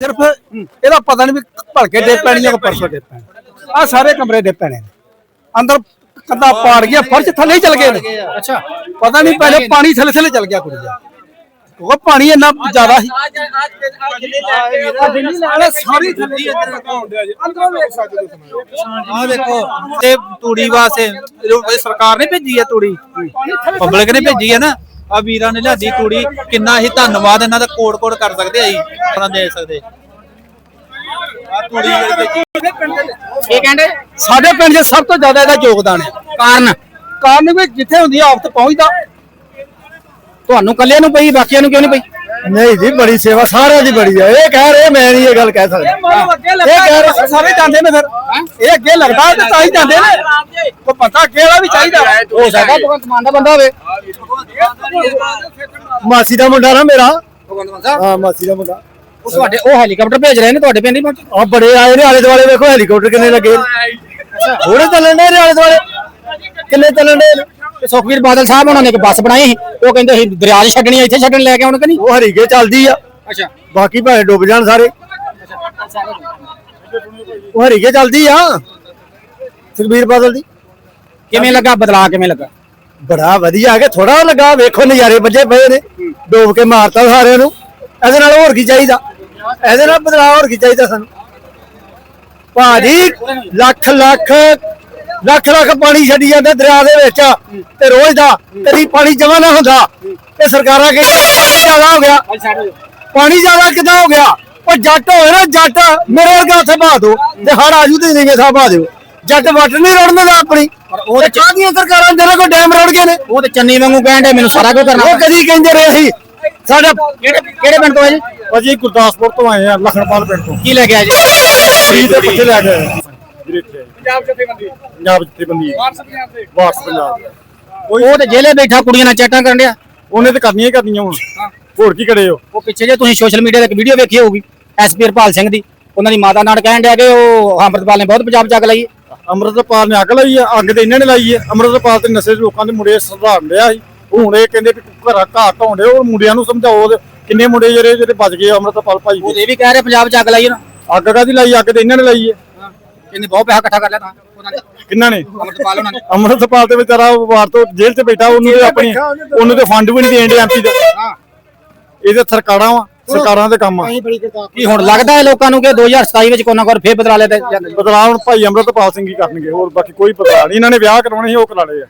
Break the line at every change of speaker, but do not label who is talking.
ਸਿਰਫ ਇਹਦਾ ਪਤਾ ਨਹੀਂ ਵੀ ਭਲਕੇ ਦੇ ਪੈਣੀ ਜਾਂ ਪਰਸੋਂ ਦੇ ਪੈਣੀ। ਆ ਸਾਰੇ ਕਮਰੇ ਦੇ ਪੈਣੇ ਨੇ। ਅੰਦਰ ਕੱਦਾ ਪਾੜ ਗਿਆ ਫਰਸ਼ ਥੱਲੇ ਹੀ ਚਲ ਗਏ ਨੇ।
ਅੱਛਾ।
ਪਤਾ ਨਹੀਂ ਪਹਿਲੇ ਪਾਣੀ ਥੱਲੇ ਥੱਲੇ ਚਲ ਗਿਆ ਕੁੜੀ ਦਾ। ਉਹ ਪਾਣੀ ਇੰਨਾ ਜ਼ਿਆਦਾ ਸੀ। ਸਾਰੀ ਥੱਲੇ ਅੰਦਰੋਂ ਵੇਖ ਸਕਦੇ ਹੋ
ਆ ਦੇਖੋ ਤੇ ਤੂੜੀ ਵਾਸਤੇ ਸਰਕਾਰ ਨੇ ਭੇਜੀ ਹੈ ਤੂੜੀ। ਪਬਲਿਕ ਨੇ ਭੇਜੀ ਹੈ ਨਾ। ਆ ਵੀਰਾਂ ਨੇ ਲਿਆਦੀ ਤੂੜੀ ਕਿੰਨਾ ਹੀ ਧੰਨਵਾਦ ਇਹਨਾਂ ਦਾ ਕੋੜ ਕੋੜ ਕਰ ਸਕਦੇ ਆ ਜੀ ਆਪਣਾ ਦੇ ਸਕਦੇ। ਆ ਭੇਜੀ
ਇਹ ਕਹਿੰਦੇ?
ਸਾਡੇ ਪਿੰਡ 'ਚ ਸਭ ਤੋਂ ਜ਼ਿਆਦਾ ਇਹਦਾ ਯੋਗਦਾਨ ਹੈ।
ਕਾਰਨ?
ਕਾਰਨ ਵੀ ਜਿੱਥੇ ਹੁੰਦੀ ਆ ਆਫਤ ਪਹੁੰਚਦਾ।
ਤੁਹਾਨੂੰ ਕੱਲਿਆਂ ਨੂੰ ਪਈ ਬਾਕੀਆਂ ਨੂੰ ਕਿਉਂ ਨਹੀਂ ਪਈ?
ਨਹੀਂ ਜੀ ਬੜੀ ਸੇਵਾ ਸਾਰਿਆਂ ਦੀ ਬੜੀ ਹੈ ਇਹ ਕਹਿ ਰਹੇ ਮੈਂ ਨਹੀਂ ਇਹ ਗੱਲ ਕਹਿ ਸਕਦਾ। ਇਹ ਕਹਿ ਰਹੇ ਸਾਰੇ ਜਾਂਦੇ ਨੇ ਫਿਰ। ਇਹ ਅੱਗੇ ਲੱਗਦਾ ਤੇ ਤਾਂ ਹੀ ਜਾਂਦੇ ਨੇ। ਕੋ ਪਤਾ ਕਿਹੜਾ ਵੀ ਚਾਹੀਦਾ।
ਹੋ ਸਕਦਾ ਭਗਵੰਤ ਮਾਨ ਦਾ ਬੰਦਾ ਹੋਵੇ।
ਮਾਸੀ ਦਾ ਮੁੰਡਾ ਨਾ ਮੇਰਾ। ਹਾਂ ਮਾਸੀ ਦਾ ਮੁੰਡਾ।
ਉਹ ਤੁਹਾਡੇ ਉਹ ਹੈਲੀਕਾਪਟਰ ਭੇਜ ਰਹੇ ਨੇ ਤੁਹਾਡੇ ਪਿੰਡ ਹੀ ਪਹੁੰਚੇ?
ਆ ਬੜੇ ਆਏ ਨੇ ਆਲੇ ਦੁਆਲੇ ਵੇਖੋ ਹੈਲੀਕਾਪਟਰ ਕਿੰਨੇ ਲੱਗੇ ਥੋੜੇ ਚੱਲਣ ਦੇ ਆਲੇ ਦੁਆਲੇ। ਕਿੰਨੇ ਚੱਲਣ ਦੇ
ਤੇ ਸੁਖਵੀਰ ਬਾਦਲ ਸਾਹਿਬ ਉਹਨਾਂ ਨੇ ਇੱਕ ਬੱਸ ਬਣਾਈ ਸੀ। ਉਹ ਕਹਿੰਦੇ ਸੀ ਦਰਿਆ 'ਚ ਛੱਡਣੀ ਆ, ਇੱਥੇ ਛੱਡਣ ਲੈ ਕੇ ਆਉਣ ਕਿ ਨਹੀਂ?
ਉਹ ਹਰੀਕੇ ਚੱਲਦੀ ਆ।
ਅੱਛਾ।
ਬਾਕੀ ਭਾਵੇਂ ਡੁੱਬ ਜਾਣ ਸਾਰੇ। ਉਹ ਹਰੀਕੇ ਚੱਲਦੀ ਆ। ਸੁਖਬੀਰ ਬਾਦਲ ਦੀ।
ਕਿਵੇਂ ਲੱਗਾ? ਬਦਲਾ ਕਿਵੇਂ ਲੱਗਾ?
ਬੜਾ ਵਧੀਆ ਕਿ ਥੋੜਾ ਲੱਗਾ। ਵੇਖੋ ਨਜ਼ਾਰੇ ਵੱਜੇ ਪਏ ਨੇ। ਡੋਬ ਕੇ ਮਾਰਤਾ ਸਾਰਿਆਂ ਨੂੰ। ਇਹਦੇ ਨਾਲ ਹੋਰ ਕੀ ਚਾਹੀਦਾ? ਇਹਦੇ ਨਾਲ ਬਦਲਾਅ ਹੋਰ ਕੀ ਚਾਹੀਦਾ ਸਾਨੂੰ? ਭਾਜੀ ਲੱਖ ਲੱਖ ਲੱਖ ਲੱਖ ਪਾਣੀ ਛੱਡੀ ਜਾਂਦੇ ਦਰਿਆ ਦੇ ਵਿੱਚ ਤੇ ਰੋਜ਼ ਦਾ ਕਦੀ ਪਾਣੀ ਜਮਾ ਨਾ ਹੁੰਦਾ। ਤੇ ਸਰਕਾਰਾਂ ਕਹਿੰਦੀਆਂ ਪਾਣੀ ਜ਼ਿਆਦਾ ਹੋ ਗਿਆ। ਪਾਣੀ ਜ਼ਿਆਦਾ ਕਿੱਦਾਂ ਹੋ ਗਿਆ? ਉਹ ਜੱਟ ਹੋਏ ਨਾ ਜੱਟ ਮੇਰੇ ਵਰਗਾ ਉੱਥੇ ਬਹਾ ਦੋ ਤੇ ਹੜ ਆਜੂ ਤੇ ਨਹੀਂ ਥਾਂ ਬਹਾ ਦਿਓ। ਜੱਟ ਵੱਟ ਨਹੀਂ ਰੋੜਨ ਦਾ ਆਪਣੀ। ਉਹ ਤੇ ਕਾਹਦੀਆਂ ਸਰਕਾਰਾਂ ਜਿਹੜੇ ਕੋ ਡੈਮ ਰੋੜ ਗਏ ਨੇ?
ਉਹ ਤੇ ਚੰਨੀ ਵਾਂਗੂ ਕਹਿੰਦੇ ਮੈਨੂੰ ਸਾਰਾ ਕੁਝ ਕਰਨਾ
ਉਹ ਕਦੀ ਕਹਿੰਦੇ ਰਹੇ ਸੀ ਸਾਡਾ
ਕਿਹੜੇ ਕਿਹੜੇ ਪਿੰਡ ਤੋਂ ਹੈ ਜੀ?
ਅਜੀ ਗੁਰਦਾਸਪੁਰ ਤੋਂ ਆਏ ਆ ਲਖਨਪਾਲ ਪਿੰਡ ਤੋਂ।
ਕੀ ਲੈ ਕੇ ਆਏ ਜੀ?
ਫਰੀ ਦੇ ਪੱਠੇ ਲੈ ਕੇ ਆਏ। ਪੰਜਾਬ ਜਥੇਬੰਦੀ। ਪੰਜਾਬ ਜਥੇਬੰਦੀ। ਵਾਰਸ ਪੰਜਾਬ
ਉਹ ਤੇ ਜੇਲੇ ਬੈਠਾ ਕੁੜੀਆਂ ਨਾਲ ਚੈਟਾਂ ਕਰਨ ਡਿਆ।
ਉਹਨੇ ਤੇ ਕਰਨੀਆਂ ਹੀ ਕਰਨੀਆਂ ਹੁਣ। ਹੋਰ ਕੀ ਕਰੇ ਹੋ
ਉਹ ਪਿੱਛੇ ਜੇ ਤੁਸੀਂ ਸੋਸ਼ਲ ਮੀਡੀਆ ਤੇ ਇੱਕ ਵੀਡੀਓ ਵੇਖੀ ਹੋਊਗੀ ਐਸਪੀ ਹਰਪਾਲ ਸਿੰਘ ਦੀ। ਉਹਨਾਂ ਦੀ ਮਾਤਾ ਨਾਲ ਕਹਿਣ ਡਿਆ ਕਿ ਉਹ ਅੰਮ੍ਰਿਤਪਾਲ ਨੇ ਬਹੁਤ ਪੰਜਾਬ ਚੱਕ ਲਈ ਹੈ।
ਅੰਮ੍ਰਿਤਪਾਲ ਨੇ ਅੱਗ ਲਾਈ ਆ ਅੱਗ ਤੇ ਇਹਨਾਂ ਨੇ ਲਾਈ ਹੈ। ਅੰਮ੍ਰਿਤਪਾਲ ਤੇ ਨਸ਼ੇ ਲੋਕਾਂ ਦੇ ਮੁੰਡੇ ਸੁਧਾਰਨ ਰਿਹਾ ਸੀ। ਉਹ ਹੁਣ ਇਹ ਕਹਿੰਦੇ ਵੀ ਘਰਾਂ ਘਾਟ ਢਾਉਂਦੇ ਉਹ ਮੁੰਡਿਆਂ ਨੂੰ ਸਮਝਾਓ ਕਿੰਨੇ ਮੁੰਡੇ ਜਿਹੜੇ ਜਿਹੜੇ ਬਚ ਗਏ ਅੰਮ੍ਰਿਤਪਾਲ ਭਾਈ
ਉਹ
ਦੇ
ਇਹ ਵੀ ਕਹਿ ਰਹੇ ਪੰਜਾਬ ਚੱਕ ਲਈ ਨਾ।
ਅੱਗ ਕਾਦੀ ਲਾਈ? ਅੱਗ ਤੇ ਇਹਨਾਂ ਨੇ ਲਾਈ ਹੈ।
ਇਹਨੇ ਬਹੁਤ ਪੈਸਾ ਇਕੱਠਾ ਕਰ ਲਿਆ ਤਾਂ। ਉਹਨਾਂ ਨੇ
ਕਿੰਨਾ ਨੇ?
ਅੰਮ੍ਰਿਤਪਾਲ ਉਹਨਾਂ ਨੇ।
ਅੰਮ੍ਰਿਤਪਾਲ ਤੇ ਵਿਚਾਰਾ ਵਾਰ ਤੋਂ ਜੇਲ੍ਹ 'ਚ ਬੈਠਾ ਉਹਨੂੰ ਤੇ ਆਪਣੀ ਉਹਨੂੰ ਤੇ ਫੰਡ ਵੀ ਨਹੀਂ ਦੇਣ ਦੇ ਐਮਪੀ ਦਾ। ਇਹਦੇ ਸਰਕਾਰਾਂ ਵਾ ਸਰਕਾਰਾਂ ਦੇ ਕੰਮ ਆ।
ਕੀ ਹੁਣ ਲੱਗਦਾ ਹੈ ਲੋਕਾਂ ਨੂੰ ਕਿ 2027 ਵਿੱਚ ਕੋਈ ਨਾ ਕੋਈ ਫੇਰ ਬਦਲਾ ਲਿਆ ਤੇ
ਬਦਲਾਅ ਹੁਣ ਭਾਈ ਅੰਮ੍ਰਿਤਪਾਲ ਸਿੰਘ ਹੀ ਕਰਨਗੇ ਹੋਰ ਬਾਕੀ ਕੋਈ ਬਦਲਾਅ ਨਹੀਂ ਇਹਨਾਂ ਨੇ ਵਿਆਹ ਕਰਾਉਣੇ ਸੀ ਉਹ ਕਰਾ ਲਏ ਆ।